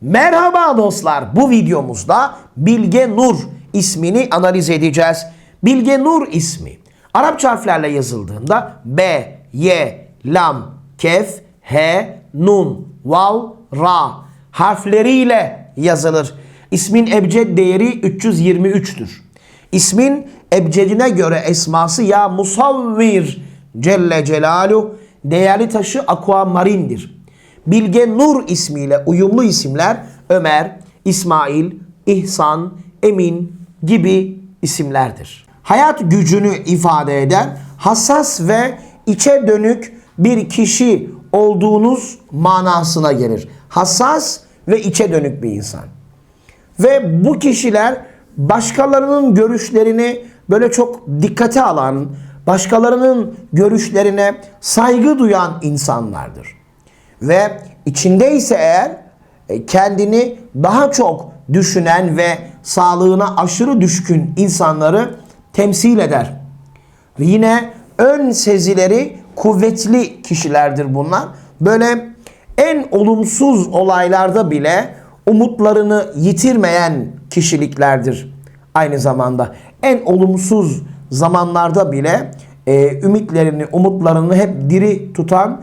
Merhaba dostlar. Bu videomuzda Bilge Nur ismini analiz edeceğiz. Bilge Nur ismi Arapça harflerle yazıldığında B, Y, Lam, Kef, H, Nun, Vav, Ra harfleriyle yazılır. İsmin ebced değeri 323'tür. İsmin ebcedine göre esması ya Musavvir Celle Celaluhu değerli taşı aquamarindir. Bilge Nur ismiyle uyumlu isimler Ömer, İsmail, İhsan, Emin gibi isimlerdir. Hayat gücünü ifade eden hassas ve içe dönük bir kişi olduğunuz manasına gelir. Hassas ve içe dönük bir insan. Ve bu kişiler başkalarının görüşlerini böyle çok dikkate alan, başkalarının görüşlerine saygı duyan insanlardır. Ve içindeyse eğer e, kendini daha çok düşünen ve sağlığına aşırı düşkün insanları temsil eder. Ve yine ön sezileri kuvvetli kişilerdir bunlar. Böyle en olumsuz olaylarda bile umutlarını yitirmeyen kişiliklerdir. Aynı zamanda en olumsuz zamanlarda bile e, ümitlerini, umutlarını hep diri tutan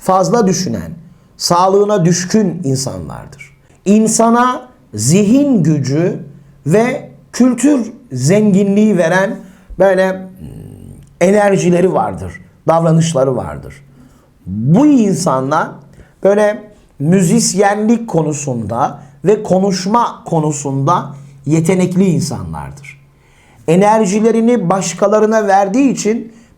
fazla düşünen, sağlığına düşkün insanlardır. İnsana zihin gücü ve kültür zenginliği veren böyle hmm, enerjileri vardır, davranışları vardır. Bu insanlar böyle müzisyenlik konusunda ve konuşma konusunda yetenekli insanlardır. Enerjilerini başkalarına verdiği için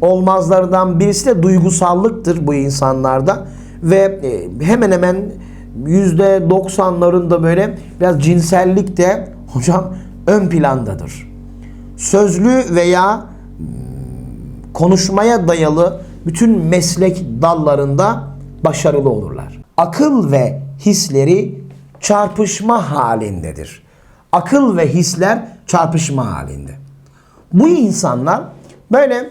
olmazlardan birisi de duygusallıktır bu insanlarda ve e, hemen hemen yüzde 90'larında böyle biraz cinsellik de hocam ön plandadır. Sözlü veya hmm, konuşmaya dayalı bütün meslek dallarında başarılı olurlar. Akıl ve hisleri çarpışma halindedir. Akıl ve hisler çarpışma halinde. Bu insanlar böyle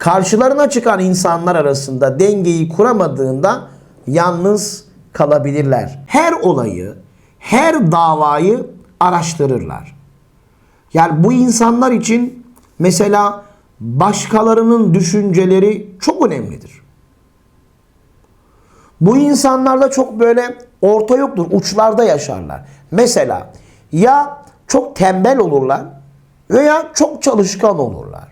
Karşılarına çıkan insanlar arasında dengeyi kuramadığında yalnız kalabilirler. Her olayı, her davayı araştırırlar. Yani bu insanlar için mesela başkalarının düşünceleri çok önemlidir. Bu insanlarda çok böyle orta yoktur, uçlarda yaşarlar. Mesela ya çok tembel olurlar veya çok çalışkan olurlar.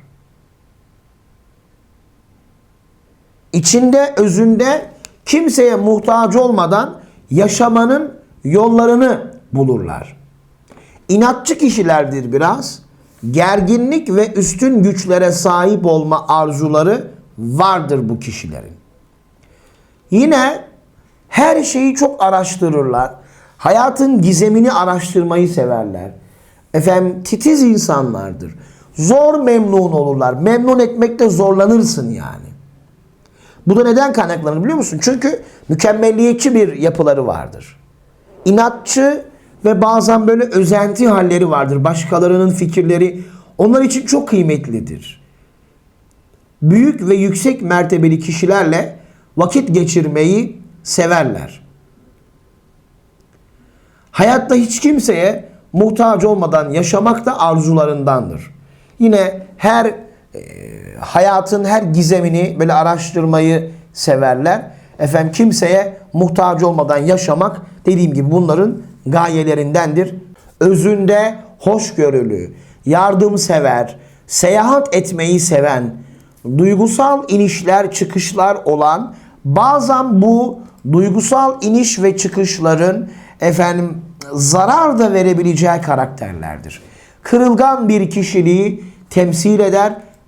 İçinde, özünde kimseye muhtaç olmadan yaşamanın yollarını bulurlar. İnatçı kişilerdir biraz. Gerginlik ve üstün güçlere sahip olma arzuları vardır bu kişilerin. Yine her şeyi çok araştırırlar. Hayatın gizemini araştırmayı severler. Efendim titiz insanlardır. Zor memnun olurlar. Memnun etmekte zorlanırsın yani. Bu da neden kaynaklanır biliyor musun? Çünkü mükemmelliyetçi bir yapıları vardır. İnatçı ve bazen böyle özenti halleri vardır. Başkalarının fikirleri onlar için çok kıymetlidir. Büyük ve yüksek mertebeli kişilerle vakit geçirmeyi severler. Hayatta hiç kimseye muhtaç olmadan yaşamak da arzularındandır. Yine her e, hayatın her gizemini böyle araştırmayı severler. Efendim kimseye muhtaç olmadan yaşamak dediğim gibi bunların gayelerindendir. Özünde hoşgörülü, yardımsever, seyahat etmeyi seven, duygusal inişler çıkışlar olan bazen bu duygusal iniş ve çıkışların efendim zarar da verebileceği karakterlerdir. Kırılgan bir kişiliği temsil eder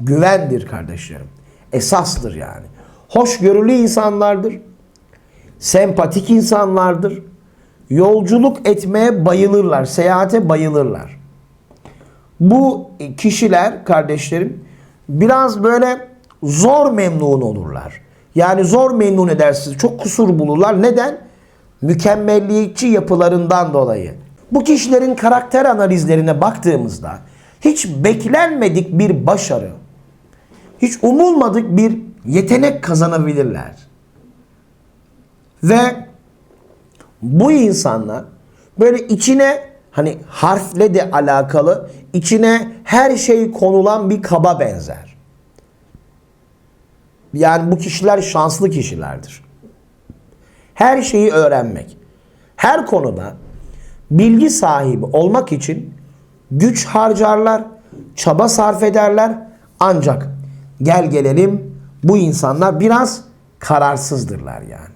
Güvendir kardeşlerim. Esastır yani. Hoşgörülü insanlardır. Sempatik insanlardır. Yolculuk etmeye bayılırlar. Seyahate bayılırlar. Bu kişiler kardeşlerim biraz böyle zor memnun olurlar. Yani zor memnun edersiniz. Çok kusur bulurlar. Neden? Mükemmelliyetçi yapılarından dolayı. Bu kişilerin karakter analizlerine baktığımızda hiç beklenmedik bir başarı, hiç umulmadık bir yetenek kazanabilirler. Ve bu insanlar böyle içine hani harfle de alakalı içine her şey konulan bir kaba benzer. Yani bu kişiler şanslı kişilerdir. Her şeyi öğrenmek, her konuda bilgi sahibi olmak için güç harcarlar, çaba sarf ederler. Ancak gel gelelim bu insanlar biraz kararsızdırlar yani.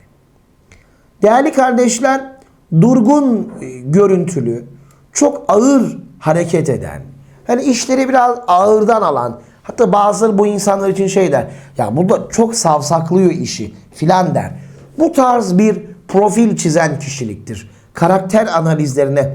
Değerli kardeşler, durgun e, görüntülü, çok ağır hareket eden, hani işleri biraz ağırdan alan, hatta bazıları bu insanlar için şey der, ya bu çok savsaklıyor işi filan der. Bu tarz bir profil çizen kişiliktir. Karakter analizlerine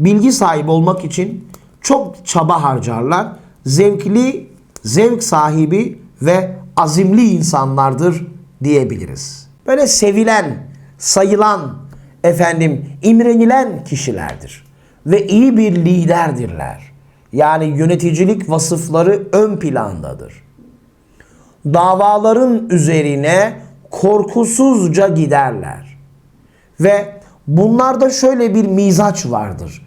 bilgi sahibi olmak için çok çaba harcarlar. Zevkli, zevk sahibi ve azimli insanlardır diyebiliriz. Böyle sevilen, sayılan, efendim imrenilen kişilerdir ve iyi bir liderdirler. yani yöneticilik vasıfları ön plandadır. Davaların üzerine korkusuzca giderler. Ve bunlarda şöyle bir mizaç vardır.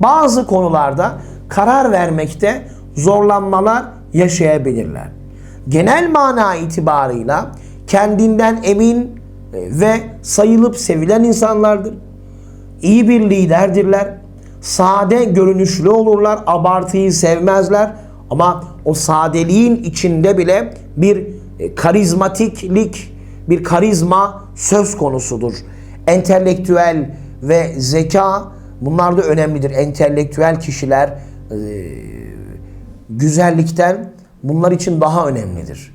Bazı konularda karar vermekte zorlanmalar yaşayabilirler. Genel mana itibarıyla kendinden emin e, ve sayılıp sevilen insanlardır. İyi bir liderdirler. Sade görünüşlü olurlar. Abartıyı sevmezler. Ama o sadeliğin içinde bile bir e, karizmatiklik, bir karizma söz konusudur. Entelektüel ve zeka bunlar da önemlidir. Entelektüel kişiler e, güzellikten bunlar için daha önemlidir.